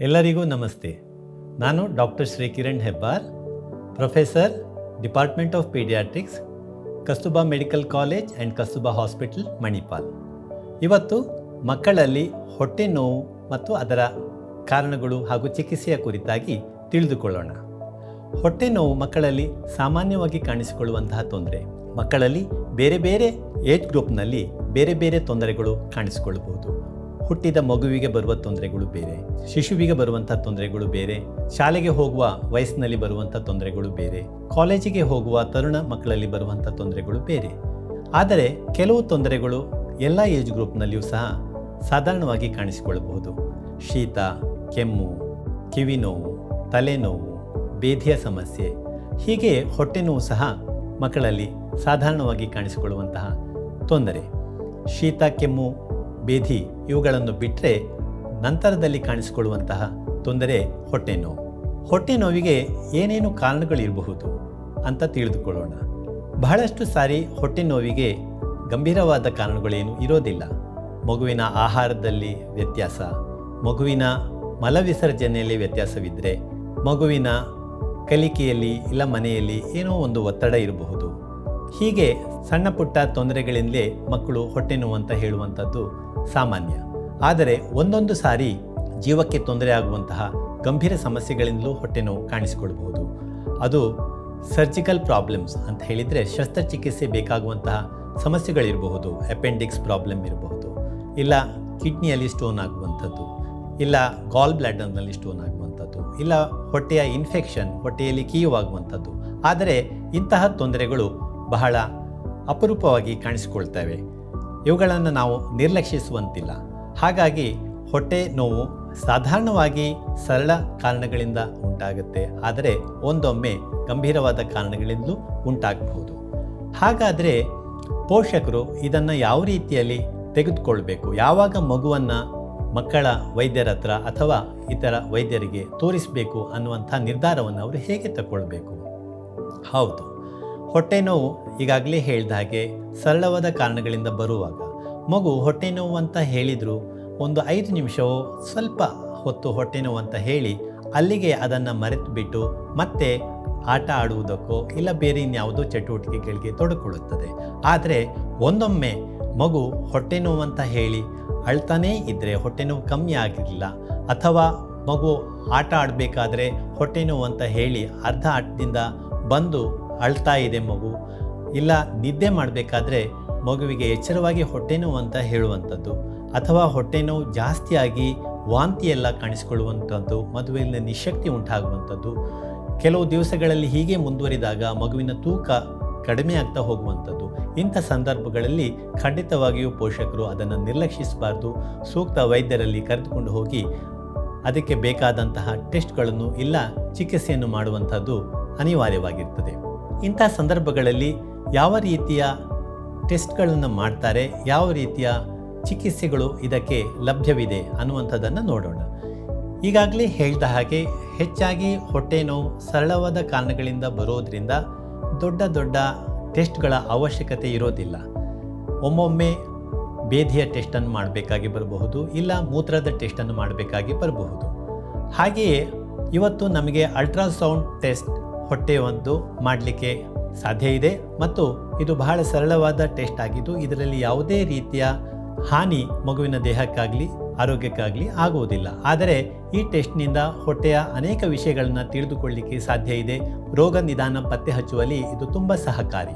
ಎಲ್ಲರಿಗೂ ನಮಸ್ತೆ. ನಾನು doctor Shri Kiran Hebbar, professor, department of paediatrics Kasturba medical college and Kasturba hospital, Manipal. ಇವತ್ತು ಮಕ್ಕಳಲ್ಲಿ ಹೊಟ್ಟೆ ನೋವು ಮತ್ತು ಅದರ ಕಾರಣಗಳು ಹಾಗೂ ಚಿಕಿತ್ಸೆಯ ಕುರಿತಾಗಿ ತಿಳಿದುಕೊಳ್ಳೋಣ. ಹೊಟ್ಟೆ ನೋವು ಮಕ್ಕಳಲ್ಲಿ ಸಾಮಾನ್ಯವಾಗಿ ಕಾಣಿಸಿಕೊಳ್ಳುವಂತಹ ತೊಂದರೆ. ಮಕ್ಕಳಲ್ಲಿ ಬೇರೆ ಬೇರೆ ಏಜ್ ಗ್ರೂಪ್ನಲ್ಲಿ ಬೇರೆ ಬೇರೆ ತೊಂದರೆಗಳು ಕಾಣಿಸಿಕೊಳ್ಳಬಹುದು. ಹುಟ್ಟಿದ ಮಗುವಿಗೆ ಬರುವ ತೊಂದರೆಗಳು ಬೇರೆ, ಶಿಶುವಿಗೆ ಬರುವಂಥ ತೊಂದರೆಗಳು ಬೇರೆ, ಶಾಲೆಗೆ ಹೋಗುವ ವಯಸ್ಸಿನಲ್ಲಿ ಬರುವಂಥ ತೊಂದರೆಗಳು ಬೇರೆ, ಕಾಲೇಜಿಗೆ ಹೋಗುವ ತರುಣ ಮಕ್ಕಳಲ್ಲಿ ಬರುವಂಥ ತೊಂದರೆಗಳು ಬೇರೆ. ಆದರೆ ಕೆಲವು ತೊಂದರೆಗಳು ಎಲ್ಲ ಏಜ್ ಗ್ರೂಪ್ನಲ್ಲಿಯೂ ಸಹ ಸಾಧಾರಣವಾಗಿ ಕಾಣಿಸಿಕೊಳ್ಳಬಹುದು. ಶೀತ, ಕೆಮ್ಮು ಕಿವಿ ನೋವು ತಲೆನೋವು ಬೇಧಿಯ ಸಮಸ್ಯೆ, ಹೀಗೆ ಹೊಟ್ಟೆ ನೋವು ಸಹ ಮಕ್ಕಳಲ್ಲಿ ಸಾಧಾರಣವಾಗಿ ಕಾಣಿಸಿಕೊಳ್ಳುವಂತಹ ತೊಂದರೆ. ಶೀತ, ಕೆಮ್ಮು ಬೇಧಿ ಇವುಗಳನ್ನು ಬಿಟ್ಟರೆ ನಂತರದಲ್ಲಿ ಕಾಣಿಸಿಕೊಳ್ಳುವಂತಹ ತೊಂದರೆ ಹೊಟ್ಟೆ ನೋವು. ಹೊಟ್ಟೆ ನೋವಿಗೆ ಏನೇನು ಕಾರಣಗಳಿರಬಹುದು ಅಂತ ತಿಳಿದುಕೊಳ್ಳೋಣ. ಬಹಳಷ್ಟು ಸಾರಿ ಹೊಟ್ಟೆ ನೋವಿಗೆ ಗಂಭೀರವಾದ ಕಾರಣಗಳೇನು ಇರೋದಿಲ್ಲ. ಮಗುವಿನ ಆಹಾರದಲ್ಲಿ ವ್ಯತ್ಯಾಸ, ಮಗುವಿನ ಮಲವಿಸರ್ಜನೆಯಲ್ಲಿ ವ್ಯತ್ಯಾಸವಿದ್ದರೆ ಮಗುವಿನ ಕಲಿಕೆಯಲ್ಲಿ ಇಲ್ಲ ಮನೆಯಲ್ಲಿ ಏನೋ ಒಂದು ಒತ್ತಡ ಇರಬಹುದು. ಹೀಗೆ ಸಣ್ಣ ಪುಟ್ಟ ತೊಂದರೆಗಳಿಂದಲೇ ಮಕ್ಕಳು ಹೊಟ್ಟೆ ನೋವು ಅಂತ ಹೇಳುವಂಥದ್ದು ಸಾಮಾನ್ಯ. ಆದರೆ ಒಂದೊಂದು ಸಾರಿ ಜೀವಕ್ಕೆ ತೊಂದರೆ ಆಗುವಂತಹ ಗಂಭೀರ ಸಮಸ್ಯೆಗಳಿಂದಲೂ ಹೊಟ್ಟೆ ನೋವು ಕಾಣಿಸಿಕೊಳ್ಬಹುದು. ಅದು ಸರ್ಜಿಕಲ್ ಪ್ರಾಬ್ಲಮ್ಸ್ ಅಂತ ಹೇಳಿದರೆ ಶಸ್ತ್ರಚಿಕಿತ್ಸೆ ಬೇಕಾಗುವಂತಹ ಸಮಸ್ಯೆಗಳಿರಬಹುದು, ಅಪೆಂಡಿಕ್ಸ್ ಪ್ರಾಬ್ಲಮ್ ಇರಬಹುದು, ಇಲ್ಲ ಕಿಡ್ನಿಯಲ್ಲಿ ಸ್ಟೋನ್ ಆಗುವಂಥದ್ದು, ಇಲ್ಲ ಗಾಲ್ ಬ್ಲ್ಯಾಡರ್ನಲ್ಲಿ ಸ್ಟೋನ್ ಆಗುವಂಥದ್ದು, ಇಲ್ಲ ಹೊಟ್ಟೆಯ ಇನ್ಫೆಕ್ಷನ್, ಹೊಟ್ಟೆಯಲ್ಲಿ ಕೀಯುವಾಗುವಂಥದ್ದು. ಆದರೆ ಇಂತಹ ತೊಂದರೆಗಳು ಬಹಳ ಅಪರೂಪವಾಗಿ ಕಾಣಿಸಿಕೊಳ್ತವೆ. ಇವುಗಳನ್ನು ನಾವು ನಿರ್ಲಕ್ಷಿಸುವಂತಿಲ್ಲ. ಹಾಗಾಗಿ ಹೊಟ್ಟೆ ನೋವು ಸಾಧಾರಣವಾಗಿ ಸರಳ ಕಾರಣಗಳಿಂದ ಉಂಟಾಗುತ್ತೆ. ಆದರೆ ಒಂದೊಮ್ಮೆ ಗಂಭೀರವಾದ ಕಾರಣಗಳಿಂದಲೂ ಉಂಟಾಗಬಹುದು. ಹಾಗಾದರೆ ಪೋಷಕರು ಇದನ್ನು ಯಾವ ರೀತಿಯಲ್ಲಿ ತೆಗೆದುಕೊಳ್ಬೇಕು? ಯಾವಾಗ ಮಗುವನ್ನು ಮಕ್ಕಳ ವೈದ್ಯರ ಹತ್ರ ಅಥವಾ ಇತರ ವೈದ್ಯರಿಗೆ ತೋರಿಸಬೇಕು ಅನ್ನುವಂಥ ನಿರ್ಧಾರವನ್ನು ಅವರು ಹೇಗೆ ತಗೊಳ್ಬೇಕು? ಹೌದು. ಹೊಟ್ಟೆ ನೋವು ಈಗಾಗಲೇ ಹೇಳಿದ ಹಾಗೆ ಸರಳವಾದ ಕಾರಣಗಳಿಂದ ಬರುವಾಗ ಮಗು ಹೊಟ್ಟೆ ನೋವು ಅಂತ ಹೇಳಿದರೂ, ಒಂದು ಐದು ನಿಮಿಷವೋ ಸ್ವಲ್ಪ ಹೊತ್ತು ಹೊಟ್ಟೆ ನೋವು ಅಂತ ಹೇಳಿ ಅಲ್ಲಿಗೆ ಅದನ್ನು ಮರೆತು ಬಿಟ್ಟು ಮತ್ತೆ ಆಟ ಆಡುವುದಕ್ಕೋ ಇಲ್ಲ ಬೇರೆ ಇನ್ಯಾವುದೋ ಚಟುವಟಿಕೆಗಳಿಗೆ ತೊಡಕೊಳ್ಳುತ್ತದೆ ಆದರೆ ಒಂದೊಮ್ಮೆ ಮಗು ಹೊಟ್ಟೆ ನೋವು ಅಂತ ಹೇಳಿ ಅಳ್ತಾನೇ ಇದ್ದರೆ ಹೊಟ್ಟೆ ನೋವು ಕಮ್ಮಿ ಆಗಿರಲಿಲ್ಲ ಅಥವಾ ಮಗು ಆಟ ಆಡಬೇಕಾದ್ರೆ ಹೊಟ್ಟೆ ನೋವು ಅಂತ ಹೇಳಿ ಅರ್ಧ ಆಟದಿಂದ ಬಂದು ಅಳ್ತಾ ಇದೆ ಮಗು. ಇಲ್ಲ, ನಿದ್ದೆ ಮಾಡಬೇಕಾದ್ರೆ ಮಗುವಿಗೆ ಎಚ್ಚರವಾಗಿ ಹೊಟ್ಟೆ ನೋವು ಅಂತ ಹೇಳುವಂಥದ್ದು. ಅಥವಾ ಹೊಟ್ಟೆ ನೋವು ಜಾಸ್ತಿಯಾಗಿ ವಾಂತಿಯೆಲ್ಲ ಕಾಣಿಸಿಕೊಳ್ಳುವಂಥದ್ದು, ಮದುವೆಯಲ್ಲಿ ನಿಶಕ್ತಿ ಉಂಟಾಗುವಂಥದ್ದು. ಕೆಲವು ದಿವಸಗಳಲ್ಲಿ ಹೀಗೆ ಮುಂದುವರಿದಾಗ ಮಗುವಿನ ತೂಕ ಕಡಿಮೆ ಆಗ್ತಾ ಹೋಗುವಂಥದ್ದು. ಇಂಥ ಸಂದರ್ಭಗಳಲ್ಲಿ ಖಂಡಿತವಾಗಿಯೂ ಪೋಷಕರು ಅದನ್ನು ನಿರ್ಲಕ್ಷಿಸಬಾರ್ದು. ಸೂಕ್ತ ವೈದ್ಯರಲ್ಲಿ ಕರೆದುಕೊಂಡು ಹೋಗಿ ಅದಕ್ಕೆ ಬೇಕಾದಂತಹ ಟೆಸ್ಟ್ಗಳನ್ನು ಇಲ್ಲ ಚಿಕಿತ್ಸೆಯನ್ನು ಮಾಡುವಂಥದ್ದು ಅನಿವಾರ್ಯವಾಗಿರ್ತದೆ. ಇಂಥ ಸಂದರ್ಭಗಳಲ್ಲಿ ಯಾವ ರೀತಿಯ ಟೆಸ್ಟ್ಗಳನ್ನು ಮಾಡ್ತಾರೆ, ಯಾವ ರೀತಿಯ ಚಿಕಿತ್ಸೆಗಳು ಇದಕ್ಕೆ ಲಭ್ಯವಿದೆ ಅನ್ನುವಂಥದ್ದನ್ನು ನೋಡೋಣ. ಈಗಾಗಲೇ ಹೇಳಿದ ಹಾಗೆ ಹೆಚ್ಚಾಗಿ ಹೊಟ್ಟೆ ನೋವು ಸರಳವಾದ ಕಾರಣಗಳಿಂದ ಬರೋದರಿಂದ ದೊಡ್ಡ ದೊಡ್ಡ ಟೆಸ್ಟ್ಗಳ ಅವಶ್ಯಕತೆ ಇರೋದಿಲ್ಲ. ಒಮ್ಮೊಮ್ಮೆ ಬೇಧಿಯ ಟೆಸ್ಟನ್ನು ಮಾಡಬೇಕಾಗಿ ಬರಬಹುದು, ಇಲ್ಲ ಮೂತ್ರದ ಟೆಸ್ಟನ್ನು ಮಾಡಬೇಕಾಗಿ ಬರಬಹುದು. ಹಾಗೆಯೇ ಇವತ್ತು ನಮಗೆ ಅಲ್ಟ್ರಾಸೌಂಡ್ ಟೆಸ್ಟ್ ಹೊಟ್ಟೆ ಒಂದು ಮಾಡಲಿಕ್ಕೆ ಸಾಧ್ಯ ಇದೆ ಮತ್ತು ಇದು ಬಹಳ ಸರಳವಾದ ಟೆಸ್ಟ್ ಆಗಿದ್ದು ಇದರಲ್ಲಿ ಯಾವುದೇ ರೀತಿಯ ಹಾನಿ ಮಗುವಿನ ದೇಹಕ್ಕಾಗಲಿ, ಆರೋಗ್ಯಕ್ಕಾಗಲಿ ಆಗುವುದಿಲ್ಲ. ಆದರೆ ಈ ಟೆಸ್ಟ್ನಿಂದ ಹೊಟ್ಟೆಯ ಅನೇಕ ವಿಷಯಗಳನ್ನು ತಿಳಿದುಕೊಳ್ಳಲಿಕ್ಕೆ ಸಾಧ್ಯ ಇದೆ. ರೋಗ ನಿಧಾನ ಪತ್ತೆ ಹಚ್ಚುವಲ್ಲಿ ಇದು ತುಂಬ ಸಹಕಾರಿ.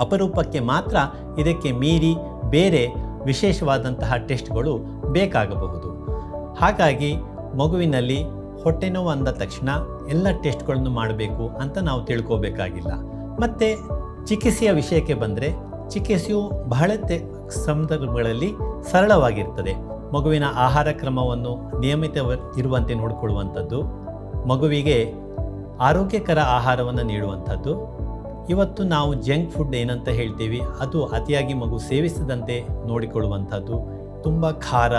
ಅಪರೂಪಕ್ಕೆ ಮಾತ್ರ ಇದಕ್ಕೆ ಮೀರಿ ಬೇರೆ ವಿಶೇಷವಾದಂತಹ ಟೆಸ್ಟ್ಗಳು ಬೇಕಾಗಬಹುದು. ಹಾಗಾಗಿ ಮಗುವಿನಲ್ಲಿ ಹೊಟ್ಟೆ ನೋವು ಅಂದ ತಕ್ಷಣ ಎಲ್ಲ ಟೆಸ್ಟ್ಗಳನ್ನು ಮಾಡಬೇಕು ಅಂತ ನಾವು ತಿಳ್ಕೋಬೇಕಾಗಿಲ್ಲ. ಮತ್ತು ಚಿಕಿತ್ಸೆಯ ವಿಷಯಕ್ಕೆ ಬಂದರೆ ಚಿಕಿತ್ಸೆಯು ಬಹಳ ಸಂದರ್ಭಗಳಲ್ಲಿ ಸರಳವಾಗಿರ್ತದೆ. ಮಗುವಿನ ಆಹಾರ ಕ್ರಮವನ್ನು ನಿಯಮಿತ ಇರುವಂತೆ ನೋಡಿಕೊಳ್ಳುವಂಥದ್ದು, ಮಗುವಿಗೆ ಆರೋಗ್ಯಕರ ಆಹಾರವನ್ನು ನೀಡುವಂಥದ್ದು. ಇವತ್ತು ನಾವು ಜಂಕ್ ಫುಡ್ ಏನಂತ ಹೇಳ್ತೀವಿ, ಅದು ಅತಿಯಾಗಿ ಮಗು ಸೇವಿಸದಂತೆ ನೋಡಿಕೊಳ್ಳುವಂಥದ್ದು. ತುಂಬ ಖಾರ,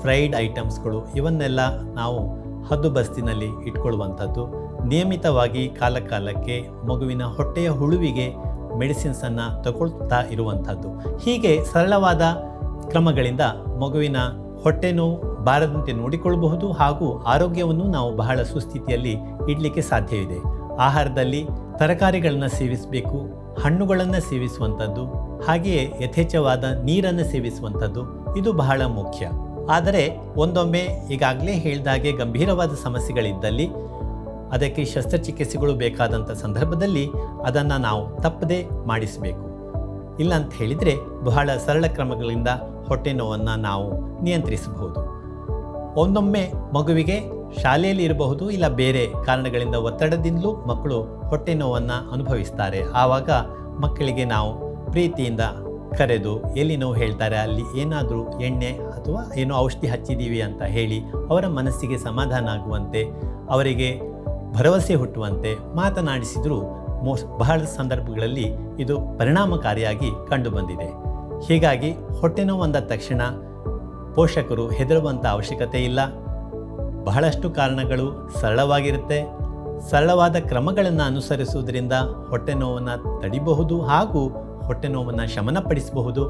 ಫ್ರೈಡ್ ಐಟಮ್ಸ್ಗಳು, ಇವನ್ನೆಲ್ಲ ನಾವು ಹದ್ದು ಬಸ್ತಿನಲ್ಲಿ ಇಟ್ಕೊಳ್ಳುವಂಥದ್ದು. ನಿಯಮಿತವಾಗಿ ಕಾಲಕಾಲಕ್ಕೆ ಮಗುವಿನ ಹೊಟ್ಟೆಯ ಹುಳುವಿಗೆ ಮೆಡಿಸಿನ್ಸನ್ನು ತಗೊಳ್ತಾ ಇರುವಂಥದ್ದು. ಹೀಗೆ ಸರಳವಾದ ಕ್ರಮಗಳಿಂದ ಮಗುವಿನ ಹೊಟ್ಟೆ ನೋವು ಬಾರದಂತೆ ನೋಡಿಕೊಳ್ಳಬಹುದು ಹಾಗೂ ಆರೋಗ್ಯವನ್ನು ನಾವು ಬಹಳ ಸುಸ್ಥಿತಿಯಲ್ಲಿ ಇಡಲಿಕ್ಕೆ ಸಾಧ್ಯವಿದೆ. ಆಹಾರದಲ್ಲಿ ತರಕಾರಿಗಳನ್ನು ಸೇವಿಸಬೇಕು, ಹಣ್ಣುಗಳನ್ನು ಸೇವಿಸುವಂಥದ್ದು, ಹಾಗೆಯೇ ಯಥೇಚ್ಛವಾದ ನೀರನ್ನು ಸೇವಿಸುವಂಥದ್ದು, ಇದು ಬಹಳ ಮುಖ್ಯ. ಆದರೆ ಒಂದೊಮ್ಮೆ ಈಗಾಗಲೇ ಹೇಳಿದಾಗೆ ಗಂಭೀರವಾದ ಸಮಸ್ಯೆಗಳಿದ್ದಲ್ಲಿ ಅದಕ್ಕೆ ಶಸ್ತ್ರಚಿಕಿತ್ಸೆಗಳು ಬೇಕಾದಂಥ ಸಂದರ್ಭದಲ್ಲಿ ಅದನ್ನು ನಾವು ತಪ್ಪದೇ ಮಾಡಿಸಬೇಕು. ಇಲ್ಲ ಅಂತ ಹೇಳಿದರೆ ಬಹಳ ಸರಳ ಕ್ರಮಗಳಿಂದ ಹೊಟ್ಟೆ ನೋವನ್ನು ನಾವು ನಿಯಂತ್ರಿಸಬಹುದು. ಒಂದೊಮ್ಮೆ ಮಗುವಿಗೆ ಶಾಲೆಯಲ್ಲಿ ಇರಬಹುದು ಇಲ್ಲ ಬೇರೆ ಕಾರಣಗಳಿಂದ ಒತ್ತಡದಿಂದಲೂ ಮಕ್ಕಳು ಹೊಟ್ಟೆ ನೋವನ್ನು ಅನುಭವಿಸ್ತಾರೆ. ಆವಾಗ ಮಕ್ಕಳಿಗೆ ನಾವು ಪ್ರೀತಿಯಿಂದ ಕರೆದು ಎಲ್ಲಿ ನೋವು ಹೇಳ್ತಾರೆ, ಅಲ್ಲಿ ಏನಾದರೂ ಎಣ್ಣೆ ಅಥವಾ ಏನೋ ಔಷಧಿ ಹಚ್ಚಿದ್ದೀವಿ ಅಂತ ಹೇಳಿ ಅವರ ಮನಸ್ಸಿಗೆ ಸಮಾಧಾನ ಆಗುವಂತೆ, ಅವರಿಗೆ ಭರವಸೆ ಹುಟ್ಟುವಂತೆ ಮಾತನಾಡಿಸಿದರೂ ಮೋಸ್, ಬಹಳ ಸಂದರ್ಭಗಳಲ್ಲಿ ಇದು ಪರಿಣಾಮಕಾರಿಯಾಗಿ ಕಂಡುಬಂದಿದೆ. ಹೀಗಾಗಿ ಹೊಟ್ಟೆ ನೋವು ಅಂದ ತಕ್ಷಣ ಪೋಷಕರು ಹೆದರುವಂಥ ಅವಶ್ಯಕತೆ ಇಲ್ಲ. ಬಹಳಷ್ಟು ಕಾರಣಗಳು ಸರಳವಾಗಿರುತ್ತೆ. ಸರಳವಾದ ಕ್ರಮಗಳನ್ನು ಅನುಸರಿಸುವುದರಿಂದ ಹೊಟ್ಟೆ ನೋವನ್ನು ತಡಿಬಹುದು ಹಾಗೂ ಹೊಟ್ಟೆ ನೋವನ್ನು ಶಮನಪಡಿಸಬಹುದು.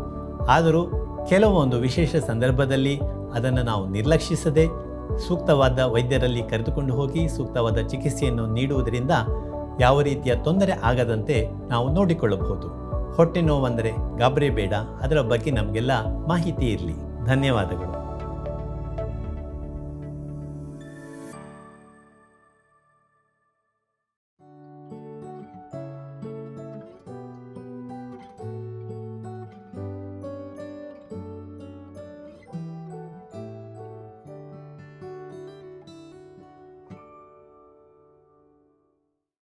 ಆದರೂ ಕೆಲವೊಂದು ವಿಶೇಷ ಸಂದರ್ಭದಲ್ಲಿ ಅದನ್ನು ನಾವು ನಿರ್ಲಕ್ಷಿಸದೆ ಸೂಕ್ತವಾದ ವೈದ್ಯರಲ್ಲಿ ಕರೆದುಕೊಂಡು ಹೋಗಿ ಸೂಕ್ತವಾದ ಚಿಕಿತ್ಸೆಯನ್ನು ನೀಡುವುದರಿಂದ ಯಾವ ರೀತಿಯ ತೊಂದರೆ ಆಗದಂತೆ ನಾವು ನೋಡಿಕೊಳ್ಳಬಹುದು. ಹೊಟ್ಟೆ ನೋವಂದರೆ ಗಾಬರಿ ಬೇಡ. ಅದರ ಬಗ್ಗೆ ನಮಗೆಲ್ಲ ಮಾಹಿತಿ ಇರಲಿ. ಧನ್ಯವಾದಗಳು.